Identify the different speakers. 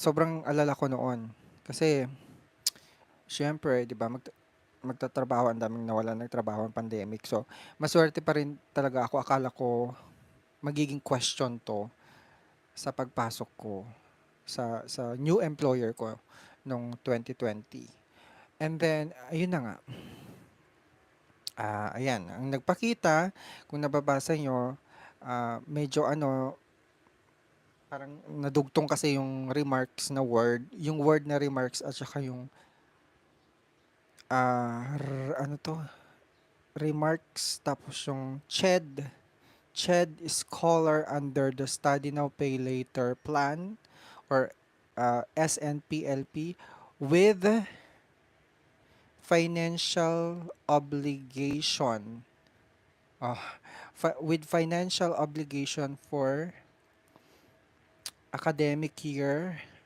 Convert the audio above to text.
Speaker 1: sobrang alala ko noon. Kasi, siyempre, di ba, mag, magtatrabaho, ang daming nawalan ng trabaho ang pandemic. So, maswerte pa rin talaga ako. Akala ko magiging question to sa pagpasok ko sa sa new employer ko nung 2020. And then, ayun na nga. Ah, ayan, ang nagpakita, kung nababasa nyo, ah, medyo ano, parang nadugtong kasi yung remarks na word, yung word na remarks at saka yung ah, r- ano to, remarks tapos yung CHED. CHED Scholar under the Study Now Pay Later plan or uh, SNPLP with financial obligation. Ah, fi- with financial obligation for academic year